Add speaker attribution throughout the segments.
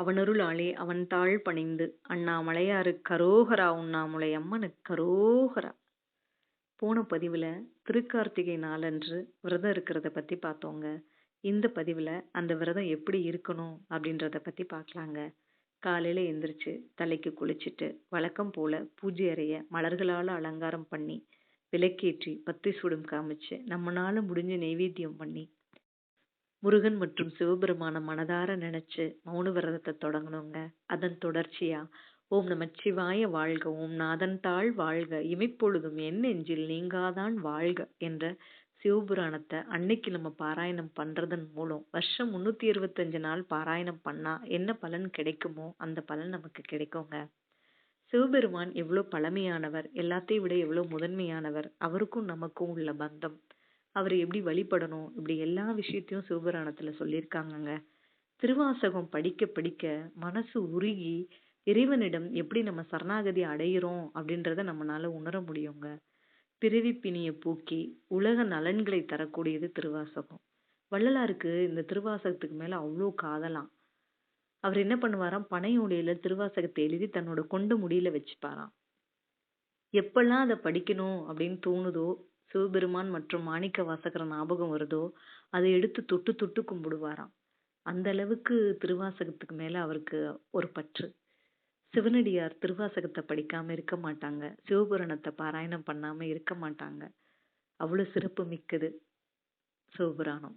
Speaker 1: அவனருளாலே அவன் தாழ் பணிந்து அண்ணாமலையாரு கரோகரா உண்ணாமுலை அம்மனுக்கு கரோகரா. போன பதிவில் திருக்கார்த்திகை நாளன்று விரதம் இருக்கிறத பற்றி பார்த்தோங்க. இந்த பதிவில் அந்த விரதம் எப்படி இருக்கணும் அப்படின்றத பற்றி பார்க்கலாங்க. காலையில் எந்திரிச்சு தலைக்கு குளிச்சுட்டு வழக்கம் போல பூஜை அறைய மலர்களால் அலங்காரம் பண்ணி விளக்கேற்றி பத்தி சுடும் காமிச்சு நம்மளால முடிஞ்ச நெய்வேத்தியம் பண்ணி முருகன் மற்றும் சிவபெருமான மனதார நினைச்சு மௌன விரதத்தை தொடங்கணுங்க. அதன் தொடர்ச்சியா ஓம் நமச்சிவாய வாழ்க ஓம் நாதன் தாழ் வாழ்க இமைப்பொழுதும் என் நெஞ்சில் நீங்காதான் வாழ்க என்ற சிவபுராணத்தை அன்னைக்கு நம்ம பாராயணம் பண்றதன் மூலம் வருஷம் முன்னூத்தி இருபத்தஞ்சு நாள் பாராயணம் பண்ணா என்ன பலன் கிடைக்குமோ அந்த பலன் நமக்கு கிடைக்குங்க. சிவபெருமான் எவ்வளவு பழமையானவர் எல்லாத்தையும் விட எவ்வளவு முதன்மையானவர் அவருக்கும் நமக்கும் உள்ள பந்தம். அவரை எப்படி வழிபடணும்? இப்படி எல்லா விஷயத்தையும் சிவபுராணத்துல சொல்லியிருக்காங்கங்க. திருவாசகம் படிக்க படிக்க மனசு உருகி இறைவனிடம் எப்படி நம்ம சரணாகதி அடையிறோம் அப்படின்றத நம்மளால உணர முடியுங்க. பிறவி பிணிய போக்கி உலக நலன்களை தரக்கூடியது திருவாசகம். வள்ளலாருக்கு இந்த திருவாசகத்துக்கு மேல அவ்வளோ காதலாம். அவர் என்ன பண்ணுவாராம்? பனை திருவாசகத்தை எழுதி தன்னோட கொண்டு முடியில வச்சுப்பாராம். எப்பெல்லாம் அதை படிக்கணும் அப்படின்னு தோணுதோ சிவபெருமான் மற்றும் மாணிக்க வாசகர ஞாபகம் வருதோ அதை எடுத்து தொட்டு தொட்டு கும்பிடுவாராம். அந்த அளவுக்கு திருவாசகத்துக்கு மேல அவருக்கு ஒரு பற்று. சிவனடியார் திருவாசகத்தை படிக்காம இருக்க மாட்டாங்க. சிவபுராணத்தை பாராயணம் பண்ணாம இருக்க மாட்டாங்க. அவ்வளவு சிறப்பு மிக்கது சிவபுராணம்.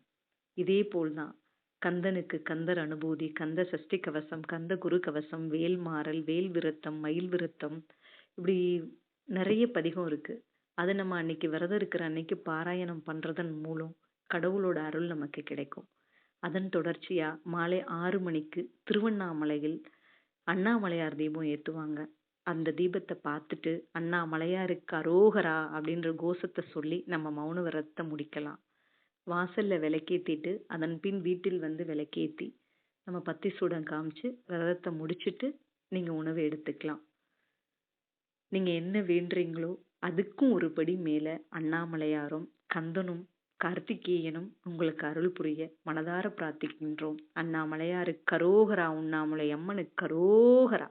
Speaker 1: இதே போல்தான் கந்தனுக்கு கந்தர் அனுபூதி கந்த சஷ்டி கவசம் கந்த குரு கவசம் வேல் மாறல் வேல் விருத்தம் மயில் விருத்தம் இப்படி நிறைய பதிகம் இருக்கு. அதை நம்ம அன்னைக்கு விரதம் இருக்கிற அன்னைக்கு பாராயணம் பண்றதன் மூலம் கடவுளோட அருள் நமக்கு கிடைக்கும். அதன் தொடர்ச்சியா மாலை ஆறு மணிக்கு திருவண்ணாமலையில் அண்ணாமலையார் தீபம் ஏத்துவாங்க. அந்த தீபத்தை பார்த்துட்டு அண்ணாமலையாருக்கு அரோகரா அப்படின்ற கோஷத்தை சொல்லி நம்ம மௌன விரதத்தை முடிக்கலாம். வாசல்ல விளக்கேத்திட்டு அதன் பின் வீட்டில் வந்து விளக்கேத்தி நம்ம பத்தி சூடம் காமிச்சு விரதத்தை முடிச்சுட்டு நீங்க உணவு எடுத்துக்கலாம். நீங்க என்ன வேண்டுறீங்களோ அதுக்கும் ஒரு படி மேல அண்ணாமலையாரும் கந்தனும் கார்த்திகேயனும் உங்களுக்கு அருள் புரிய மனதார பிரார்த்திக்கின்றோம். அண்ணாமலையாருக்கு கரோகரா உண்ணாமலை அம்மனுக்கு கரோகரா.